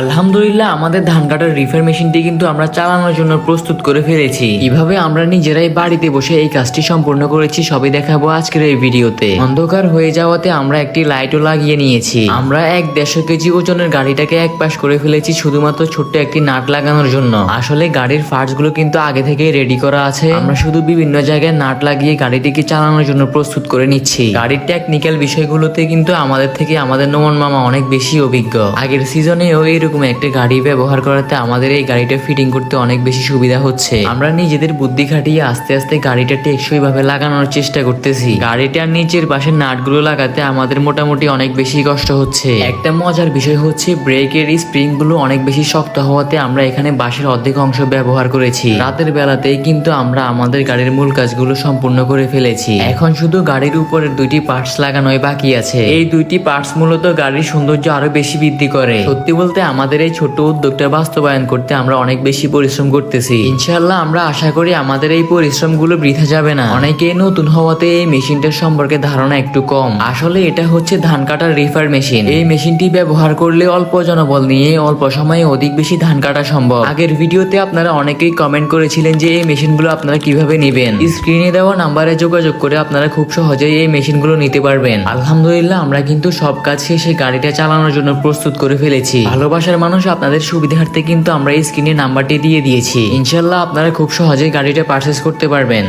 আলহামদুলিল্লাহ, আমাদের ধান কাটার রিফার মেশিনটি কিন্তু আমরা চালানোর জন্য প্রস্তুত করে ফেলেছি। কীভাবে আমরা নিজেরাই বাড়িতে বসে এই কাজটি সম্পূর্ণ করেছি, সবই দেখাবো আজকের এই ভিডিওতে। অন্ধকার হয়ে যাওয়াতে আমরা একটি লাইটও লাগিয়ে নিয়েছি। আমরা এক দেড়শো কেজি ওজনের গাড়িটাকে এক পাশ করে ফেলেছি, শুধুমাত্র ছোট্ট একটি নাট লাগানোর জন্য। আসলে গাড়ির পার্টসগুলো কিন্তু আগে থেকেই রেডি করা আছে। আমরা শুধু বিভিন্ন জায়গায় নাট লাগিয়ে গাড়িটিকে চালানোর জন্য প্রস্তুত করে নিচ্ছি। গাড়ির টেকনিক্যাল বিষয়গুলোতে কিন্তু আমাদের থেকে আমাদের নোমন মামা অনেক বেশি অভিজ্ঞ। আগের সিজনে সিজনেও এরকম একটা গাড়ি ব্যবহার করাতে আমাদের এই গাড়িটা ফিটিং করতে অনেক বেশি সুবিধা হচ্ছে। আমরা নিজেদের বুদ্ধি খাটিয়ে আস্তে আস্তে গাড়িটা টেকসই ভাবে লাগানোর চেষ্টা করতেছি। গাড়িটার নিচের পাশে নাটগুলো লাগাতে আমাদের মোটামুটি অনেক বেশি কষ্ট হচ্ছে। একটা মজার বিষয় হচ্ছে ব্রেকের স্প্রিংগুলো অনেক বেশি শক্ত হওয়াতে আমরা এখানে বাঁশের অর্ধেক অংশ ব্যবহার করেছি। রাতের বেলাতেই কিন্তু আমরা আমাদের গাড়ির মূল কাজগুলো সম্পূর্ণ করে ফেলেছি। এখন শুধু গাড়ির উপরের দুইটি পার্টস লাগানোই বাকি আছে। এই দুইটি পার্টস মূলত গাড়ির সৌন্দর্য আরও বেশি বৃদ্ধি করে। সত্যি বলতে আমাদের এই ছোট্ট উদ্যোগটা বাস্তবায়ন করতে আমরা অনেক বেশি পরিশ্রম করতেছি। ইনশাল্লাহ আমরা আশা করি আমাদের এই পরিশ্রমগুলো বৃথা যাবে না। অনেকে নতুন হওয়াতে এই মেশিনটার সম্পর্কে ধারণা একটু কম। আসলে এটা হচ্ছে ধান কাটার রিফার মেশিন। এই মেশিনটি ব্যবহার করলে অল্প জনবল নিয়ে অল্প সময়ে অধিক বেশি ধান কাটা সম্ভব। আগের ভিডিওতে আপনারা অনেকেই কমেন্ট করেছিলেন যে এই মেশিনগুলো আপনারা কীভাবে নেবেন। স্ক্রিনে দেওয়া নাম্বারে যোগাযোগ করে আপনারা খুব সহজেই এই মেশিনগুলো নিতে পারবেন। আলহামদুলিল্লাহ, আমরা কিন্তু সব কাজ শেষে গাড়িটা চালানোর জন্য প্রস্তুত করে ফেলেছি। ভালোবাসার মানুষ আপনাদের সুবিধার্থে কিন্তু আমরা এই স্ক্রিনে নাম্বারটি দিয়ে দিয়েছি। ইনশাল্লাহ আপনারা খুব সহজেই গাড়িটা পারচেস করতে পারবেন।